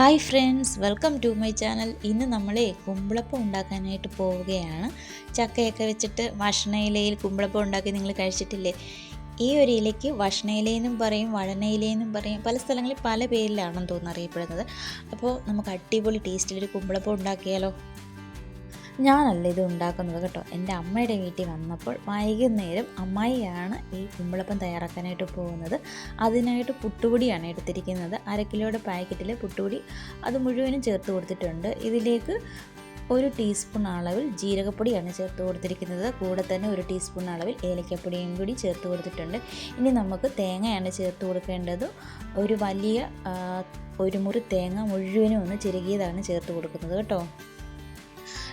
Hi friends welcome to my channel ഇന്ന് നമ്മൾ കുമ്പളപ്പം ഉണ്ടാക്കാനായിട്ട് പോവുകയാണ്. ചക്കയൊക്കെ വെച്ചിട്ട് വഷണയിലയിൽ കുമ്പളപ്പം ഉണ്ടാക്കി നിങ്ങൾ കഴിച്ചിട്ടില്ലേ? ഈ ഒരു ഇലയ്ക്ക് വഷണയിലയെന്നും പറയും വഴനയിലയെന്നും പറയും. പല സ്ഥലങ്ങളിൽ പല പേരിലാണെന്ന് തോന്നുന്നു അറിയപ്പെടുന്നത്. അപ്പോൾ നമുക്ക് അടിപൊളി ടേസ്റ്റിലൊരു കുമ്പളപ്പം ഉണ്ടാക്കിയാലോ? ഞാനല്ല ഇത് ഉണ്ടാക്കുന്നത് കേട്ടോ. എന്റെ അമ്മയുടെ വീട്ടിൽ വന്നപ്പോൾ വൈകുന്നേരം അമ്മായിയാണ് ഈ കുമ്പളപ്പം തയ്യാറാക്കാനായിട്ട് പോകുന്നത്. അതിനായിട്ട് പുട്ടുപൊടിയാണ് എടുത്തിരിക്കുന്നത്. അര കിലോയുടെ പാക്കറ്റിൽ പുട്ടുപൊടി അത് മുഴുവനും ചേർത്ത് കൊടുത്തിട്ടുണ്ട്. ഇതിലേക്ക് ഒരു ടീസ്പൂൺ അളവിൽ ജീരകപ്പൊടിയാണ് ചേർത്ത് കൊടുത്തിരിക്കുന്നത്. കൂടെ തന്നെ ഒരു ടീസ്പൂൺ അളവിൽ ഏലക്കപ്പൊടിയും കൂടി ചേർത്ത് കൊടുത്തിട്ടുണ്ട്. ഇനി നമുക്ക് തേങ്ങയാണ് ചേർത്ത് കൊടുക്കേണ്ടത്. ഒരു വലിയ ഒരു മുറി തേങ്ങ മുഴുവനും ഒന്ന് ചിരകിയതാണ് ചേർത്ത് കൊടുക്കുന്നത് കേട്ടോ.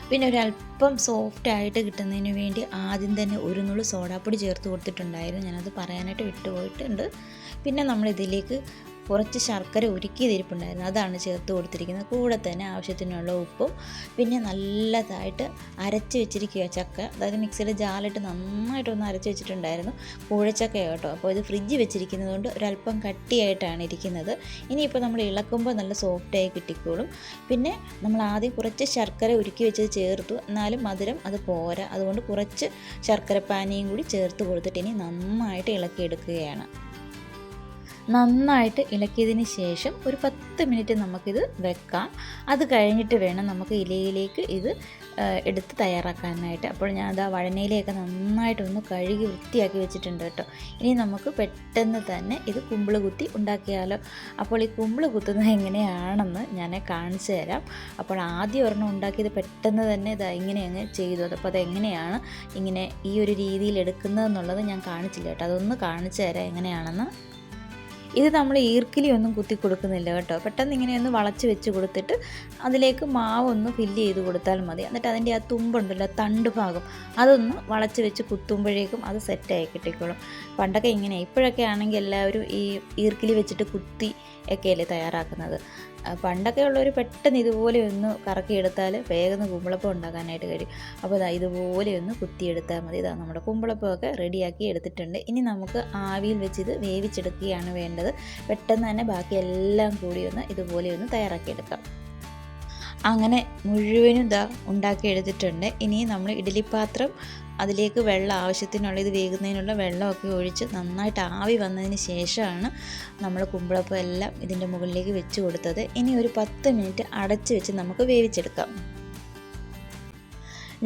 പിന്നെ ഒരല്പം സോഫ്റ്റ് ആയിട്ട് കിട്ടുന്നതിന് വേണ്ടി ആദ്യം തന്നെ ഒരു നുള്ളു സോഡാപ്പൊടി ചേർത്ത് കൊടുത്തിട്ടുണ്ടായിരുന്നു. ഞാനത് പറയാനായിട്ട് വിട്ടുപോയിട്ടുണ്ട്. പിന്നെ നമ്മൾ ഇതിലേക്ക് കുറച്ച് ശർക്കര ഉരുക്കിയതിരിപ്പുണ്ടായിരുന്നു അതാണ് ചേർത്ത് കൊടുത്തിരിക്കുന്നത്. കൂടെ തന്നെ ആവശ്യത്തിനുള്ള ഉപ്പും പിന്നെ നല്ലതായിട്ട് അരച്ച് വെച്ചിരിക്കുക ചക്ക. അതായത് മിക്സിയുടെ ജാലിട്ട് നന്നായിട്ടൊന്ന് അരച്ച് വെച്ചിട്ടുണ്ടായിരുന്നു. കൂഴച്ചക്ക കേട്ടോ. അപ്പോൾ ഇത് ഫ്രിഡ്ജ് വെച്ചിരിക്കുന്നത് കൊണ്ട് ഒരല്പം കട്ടിയായിട്ടാണ് ഇരിക്കുന്നത്. ഇനിയിപ്പോൾ നമ്മൾ ഇളക്കുമ്പോൾ നല്ല സോഫ്റ്റായി കിട്ടിക്കോളും. പിന്നെ നമ്മൾ ആദ്യം കുറച്ച് ശർക്കര ഉരുക്കി വെച്ചത് ചേർത്തു. എന്നാലും മധുരം അത് പോരാ. അതുകൊണ്ട് കുറച്ച് ശർക്കര പാനിയും കൂടി ചേർത്ത് കൊടുത്തിട്ട് ഇനി നന്നായിട്ട് ഇളക്കിയെടുക്കുകയാണ്. നന്നായിട്ട് ഇളക്കിയതിന് ശേഷം ഒരു പത്ത് മിനിറ്റ് നമുക്കിത് വെക്കാം. അത് കഴിഞ്ഞിട്ട് വേണം നമുക്ക് ഇലയിലേക്ക് ഇത് എടുത്ത് തയ്യാറാക്കാനായിട്ട്. അപ്പോൾ ഞാൻ അത് ആ വഴനയിലേക്ക് നന്നായിട്ടൊന്ന് കഴുകി വൃത്തിയാക്കി വെച്ചിട്ടുണ്ട് കേട്ടോ. ഇനി നമുക്ക് പെട്ടെന്ന് തന്നെ ഇത് കുമ്പിൾ കുത്തി ഉണ്ടാക്കിയാലോ. അപ്പോൾ ഈ കുമ്പിൾ കുത്തുന്നത് എങ്ങനെയാണെന്ന് ഞാൻ കാണിച്ചു തരാം. അപ്പോൾ ആദ്യം ഒരെണ്ണം ഉണ്ടാക്കിയത് പെട്ടെന്ന് തന്നെ ഇത് ഇങ്ങനെ അങ്ങ് ചെയ്തു. അപ്പോൾ അതെങ്ങനെയാണ് ഇങ്ങനെ ഈ ഒരു രീതിയിൽ എടുക്കുന്നതെന്നുള്ളത് ഞാൻ കാണിച്ചില്ല കേട്ടോ. അതൊന്ന് കാണിച്ചു തരാം എങ്ങനെയാണെന്ന്. ഇത് നമ്മൾ ഈർക്കിലി ഒന്നും കുത്തി കൊടുക്കുന്നില്ല കേട്ടോ. പെട്ടെന്ന് ഇങ്ങനെ ഒന്ന് വളച്ച് വെച്ച് കൊടുത്തിട്ട് അതിലേക്ക് മാവ് ഒന്ന് ഫില്ല് ചെയ്ത് കൊടുത്താൽ മതി. എന്നിട്ട് അതിന്റെ ആ തുമ്പുണ്ടല്ലോ തണ്ട് ഭാഗം അതൊന്ന് വളച്ച് വെച്ച് കുത്തുമ്പോഴേക്കും അത് സെറ്റായി കിട്ടിക്കോളും. പണ്ടൊക്കെ ഇങ്ങനെ ഇപ്പോഴൊക്കെ ആണെങ്കിൽ എല്ലാവരും ഈ ഈർക്കിലി വെച്ചിട്ട് കുത്തി ഒക്കെയല്ലേ തയ്യാറാക്കുന്നത്. പണ്ടൊക്കെ ഉള്ളവർ പെട്ടെന്ന് ഇതുപോലെ ഒന്ന് കറക്കിയെടുത്താൽ വേഗം കുമ്പളപ്പം ഉണ്ടാക്കാനായിട്ട് കഴിയും. അപ്പോൾ ഇതാ ഇതുപോലെ ഒന്ന് കുത്തിയെടുത്താൽ മതി. ഇതാ നമ്മുടെ കുമ്പളപ്പമൊക്കെ റെഡിയാക്കി എടുത്തിട്ടുണ്ട്. ഇനി നമുക്ക് ആവിയിൽ വെച്ച് ഇത് വേവിച്ചെടുക്കുകയാണ് വേണ്ടത്. പെട്ടെന്ന് തന്നെ ബാക്കി എല്ലാം കൂടി ഒന്ന് ഇതുപോലെ ഒന്ന് തയ്യാറാക്കിയെടുക്കാം. അങ്ങനെ മുഴുവനും ഇതാ ഉണ്ടാക്കി എടുത്തിട്ടുണ്ട്. ഇനി നമ്മൾ ഇഡ്ഡലിപ്പാത്രം അതിലേക്ക് വെള്ളം ആവശ്യത്തിനുള്ള ഇത് വേകുന്നതിനുള്ള വെള്ളമൊക്കെ ഒഴിച്ച് നന്നായിട്ട് ആവി വന്നതിന് ശേഷമാണ് നമ്മൾ കുമ്പളപ്പം എല്ലാം ഇതിന്റെ മുകളിലേക്ക് വെച്ച് കൊടുത്തത്. ഇനി ഒരു പത്ത് മിനിറ്റ് അടച്ച് വെച്ച് നമുക്ക് വേവിച്ചെടുക്കാം.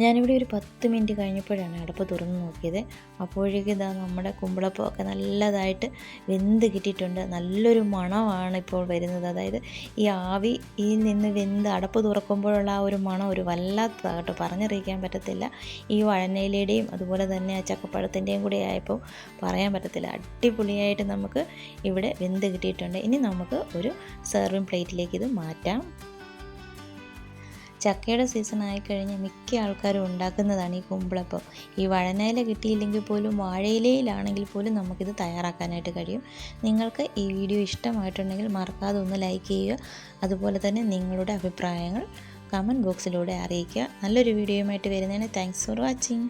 ഞാനിവിടെ ഒരു പത്ത് മിനിറ്റ് കഴിഞ്ഞപ്പോഴാണ് അടപ്പ് തുറന്ന് നോക്കിയത്. അപ്പോഴേക്കും ഇതാ നമ്മുടെ കുമ്പളപ്പമൊക്കെ നല്ലതായിട്ട് വെന്ത് കിട്ടിയിട്ടുണ്ട്. നല്ലൊരു മണമാണ് ഇപ്പോൾ വരുന്നത്. അതായത് ഈ ആവി ഈ നിന്ന് വെന്ത് അടപ്പ് തുറക്കുമ്പോഴുള്ള ആ ഒരു മണം ഒരു വല്ലാത്തതാണ് കേട്ടോ പറഞ്ഞറിയിക്കാൻ പറ്റത്തില്ല. ഈ വഴനയിലയുടെയും അതുപോലെ തന്നെ ആ ചക്കപ്പഴത്തിന്റെയും കൂടെ ആയപ്പോൾ പറയാൻ പറ്റത്തില്ല. അടിപൊളിയായിട്ട് നമുക്ക് ഇവിടെ വെന്ത് കിട്ടിയിട്ടുണ്ട്. ഇനി നമുക്ക് ഒരു സെർവിങ് പ്ലേറ്റിലേക്ക് ഇത് മാറ്റാം. ചക്കയുടെ സീസൺ ആയിക്കഴിഞ്ഞാൽ മിക്ക ആൾക്കാരും ഉണ്ടാക്കുന്നതാണ് ഈ കുമ്പിളപ്പം. ഈ വഴനയില കിട്ടിയില്ലെങ്കിൽ പോലും വാഴയിലയിലാണെങ്കിൽ പോലും നമുക്കിത് തയ്യാറാക്കാനായിട്ട് കഴിയും. നിങ്ങൾക്ക് ഈ വീഡിയോ ഇഷ്ടമായിട്ടുണ്ടെങ്കിൽ മറക്കാതെ ഒന്ന് ലൈക്ക് ചെയ്യുക. അതുപോലെ തന്നെ നിങ്ങളുടെ അഭിപ്രായങ്ങൾ കമന്റ് ബോക്സിലൂടെ അറിയിക്കുക. നല്ലൊരു വീഡിയോയുമായിട്ട് വരുന്നതിന് താങ്ക്സ് ഫോർ വാച്ചിങ്